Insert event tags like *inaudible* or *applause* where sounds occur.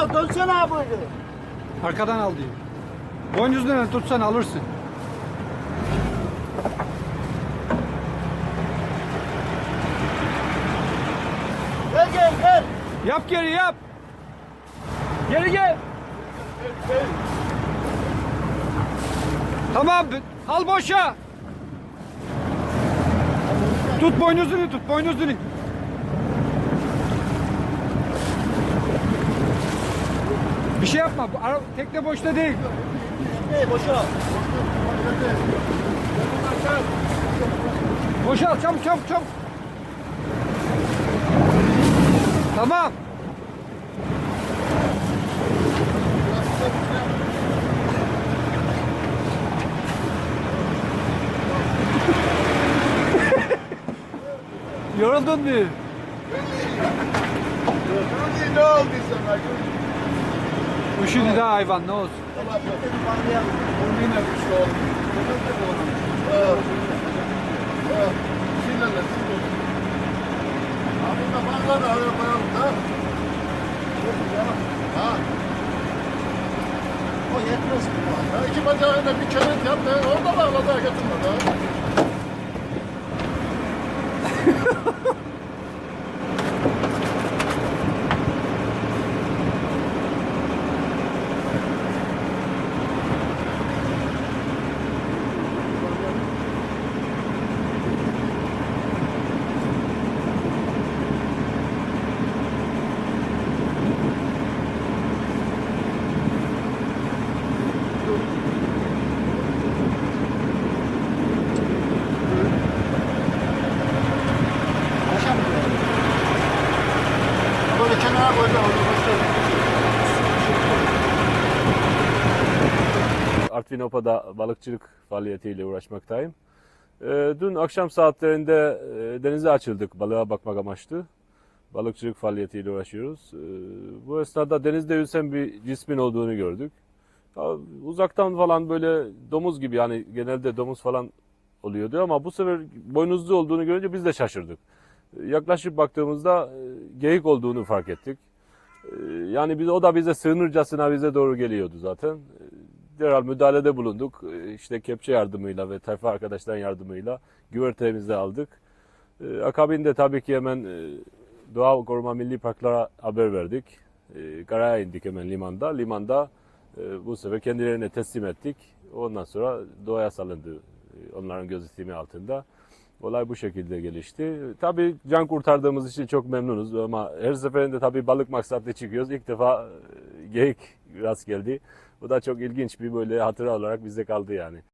Ya dönsene abi. Arkadan al diyor. Boynuzunu tutsan alırsın. Gel gel gel. Yap geri yap. Geri gel. Tamam. Al boşa. Tut boynuzunu tut boynuzunu. Bir şey yapma. Ara- tekne boşta değil. Hey boşa. Boşalt çabuk çabuk çabuk. Tamam. *laughs* Yoruldun mu? Ne oldu sana? Üşüdü daha hayvan ne olsun. De. O yetmez mi? Ya iki bacağıyla bir çenet yap da orada bağla daha getirme daha. Böyle balıkçılık faaliyetiyle uğraşmaktayım. Ee, dün akşam saatlerinde e, denize açıldık balığa bakmak amaçlı. Balıkçılık faaliyetiyle uğraşıyoruz. Ee, bu esnada denizde yüzen bir cismin olduğunu gördük. Uzaktan falan böyle domuz gibi yani genelde domuz falan oluyordu ama bu sefer boynuzlu olduğunu görünce biz de şaşırdık. Yaklaşıp baktığımızda e, geyik olduğunu fark ettik. Ee, Yani biz, o da bize sığınırcasına bize doğru geliyordu zaten. Ee, Derhal müdahalede bulunduk. İşte kepçe yardımıyla ve tayfa arkadaşların yardımıyla güvertemizi aldık. Akabinde tabii ki hemen e, Doğa Koruma Milli Parklara haber verdik. Karaya indik hemen limanda. Limanda e, bu sefer kendilerine teslim ettik. Ondan sonra doğaya salındı e, onların gözetimi altında. Olay bu şekilde gelişti. Tabii can kurtardığımız için çok memnunuz ama her seferinde tabii balık maksatlı çıkıyoruz. İlk defa e, geyik rast geldi. Bu da çok ilginç bir böyle hatıra olarak bizde kaldı yani.